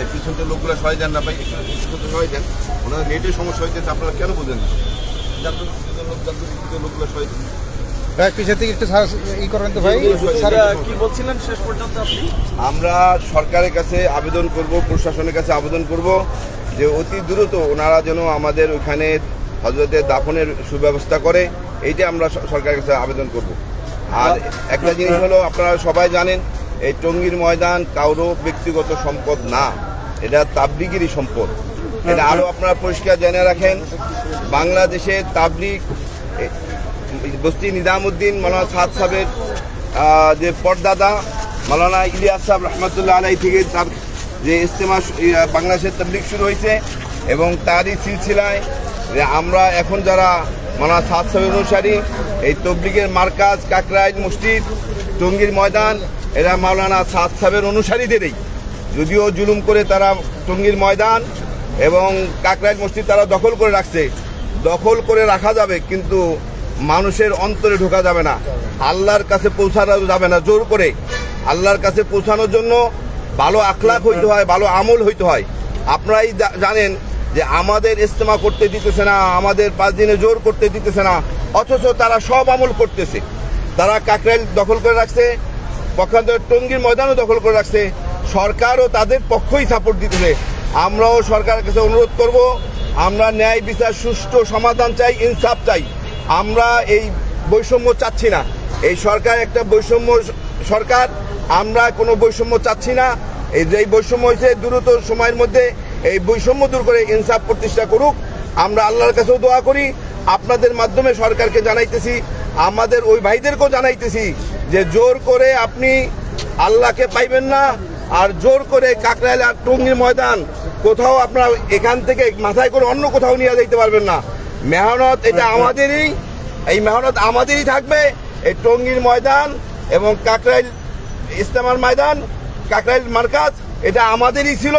ভাই পিছন থেকে লোকগুলো সবাই যান না ভাই একটু যান। ওনার নেটের সমস্যা হয়েছে আপনারা কেন বোঝেন না? তো, তো, লোকগুলো। ভাই পিছের থেকে একটু ই করবেন তো ভাই। কি বলছিলেন শেষ পর্যন্ত আপনি? আমরা সরকারের কাছে আবেদন করব প্রশাসনের কাছে আবেদন করব যে অতি দ্রুত ওনারা যেন আমাদের ওখানে হজরতের দাফনের সুব্যবস্থা করে এইটা আমরা সরকারের কাছে আবেদন করব। আর একটা জিনিস হলো আপনারা সবাই জানেন এই টঙ্গীর ময়দান কারও ব্যক্তিগত সম্পদ না। এটা তাবলিগেরই সম্পদ। এটা আরও আপনারা পরিষ্কার জেনে রাখেন, বাংলাদেশে তাবলিগ বস্তি নিজামুদ্দিন মৌলানা সাদ সাহেবের যে পর্দাদা মৌলানা ইলিয়াস সাহেব রহমতুল্লাহ আলাই থেকে তার যে ইস্তেমা বাংলাদেশের তাবলিগ শুরু হয়েছে এবং তারই সিলসিলায় যে আমরা এখন যারা মৌলানা সাদ সাহেবের অনুসারী, এই তবলিগের মার্কাজ, কাকরাইল মসজিদ টঙ্গীর ময়দান, এরা মাওলানা সাদ সাহেবের অনুসারীদেরই। যদিও জুলুম করে তারা টঙ্গীর ময়দান এবং কাকরাইল মসজিদ তারা দখল করে রাখছে। দখল করে রাখা যাবে, কিন্তু মানুষের অন্তরে ঢোকা যাবে না। আল্লাহর কাছে পৌঁছানো যাবে না জোর করে। আল্লাহর কাছে পৌঁছানোর জন্য ভালো আখলাখ হইতে হয়, ভালো আমল হইতে হয়। আপনারাই জানেন যে আমাদের ইস্তেমা করতে দিতেছে না, আমাদের পাঁচ দিনে জোর করতে দিতেছে না, অথচ তারা সব আমল করতেছে। তারা কাকরাইল দখল করে রাখছে, পক্ষান্তরে টঙ্গীর ময়দানও দখল করে রাখছে। সরকারও তাদের পক্ষই সাপোর্ট দিতেছে আমরাও সরকারের কাছে অনুরোধ করব, আমরা ন্যায় বিচার, সুষ্ঠু সমাধান চাই, ইনসাফ চাই। আমরা এই বৈষম্য চাচ্ছি না। এই সরকার একটা বৈষম্য সরকার, আমরা কোনো বৈষম্য চাচ্ছি না। এই যে বৈষম্য হয়েছে দ্রুত সময়ের মধ্যে, এই বৈষম্য দূর করে ইনসাফ প্রতিষ্ঠা করুক। আমরা আল্লাহর কাছেও দোয়া করি। আপনাদের মাধ্যমে সরকারকে জানাইতেছি, আমাদের ওই ভাইদেরকেও জানাইতেছি যে জোর করে আপনি আল্লাহকে পাইবেন না আর জোর করে কাকরাইল আর টঙ্গির ময়দান কোথাও আপনারা এখান থেকে মাথায় করে অন্য কোথাও নিয়ে যেতে পারবেন না। মেহনত এটা আমাদেরই এই মেহনত আমাদেরই থাকবে। এই টঙ্গির ময়দান এবং কাকরাইল ইস্তেমার ময়দান কাকরাইল মার্কাজ এটা আমাদেরই ছিল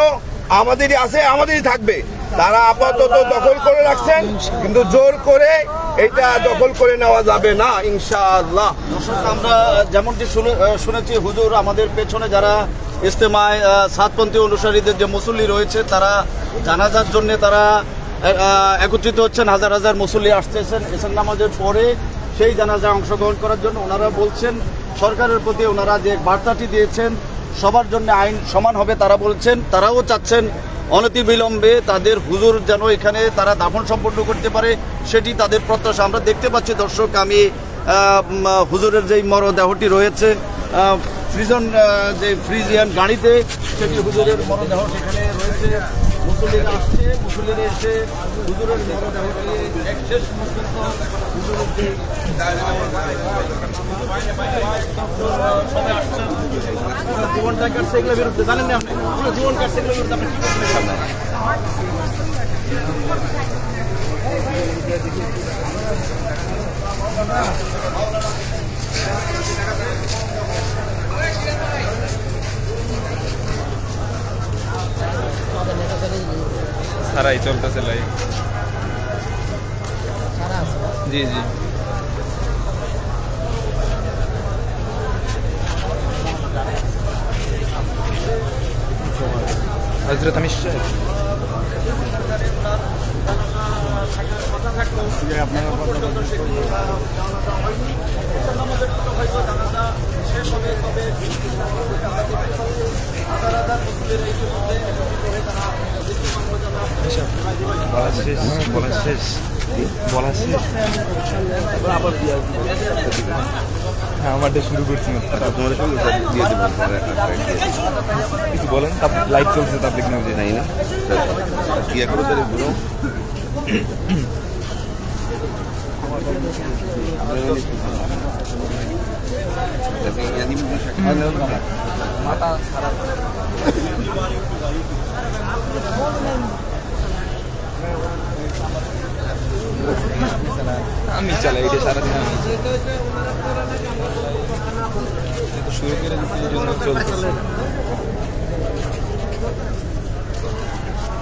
আমাদেরই আছে আমাদেরই থাকবে। তারা আপাতত দখল করে রাখছেন, কিন্তু জোর করে এটা দখল করে নেওয়া যাবে না, ইনশাআল্লাহ। আমরা যেমনটি শুনে- শুনেছি, হুজুর, আমাদের পেছনে যারা ইস্তেমায় সাতপন্থী অনুসারীদের যে মুসল্লি রয়েছে, তারা জানাজার জন্য তারা একত্রিত হচ্ছেন, হাজার হাজার মুসল্লি আসতেছেন এসেন নামাজের পরে সেই জানাজায় অংশগ্রহণ করার জন্য ওনারা বলছেন, সরকারের প্রতি ওনারা যে বার্তাটি দিয়েছেন, সবার জন্য আইন সমান হবে, তারা বলছেন, তারাও চাচ্ছেন অনতি বিলম্বে তাদের হুজুর যেন এখানে তারা দাফন সম্পন্ন করতে পারে, সেটি তাদের প্রত্যাশা। আমরা দেখতে পাচ্ছি দর্শক, আমি হুজুরের যেই মরদেহটি রয়েছে ফ্রিজন যে ফ্রিজিয়ান গাড়িতে, সেটি হুজুরের মরদেহ সেখানে রয়েছে। মুসল্লিরা আসছে, মুসল্লিরা এসে হুজুরের জীবনটা কাটছে এগুলোর বিরুদ্ধে? জানেন না আপনি? জীবন কাটছে এগুলোর বিরুদ্ধে আপনি সারাই চলতেছে লাইভ জি জি। হজরত আমি বলা শেষ বলা শেষ বলা শেষ। হ্যাঁ আমারটা শুরু করছি না। তোমাদের সঙ্গে দিয়ে দেবো কিছু বলেন লাইভ চলছে তাবলিক নিউজে নাই না। কি এগারো তারিখ বলো? আমি চালাই এটা সারাদিন আমি। শুরু করে এই জন্য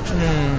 হুম।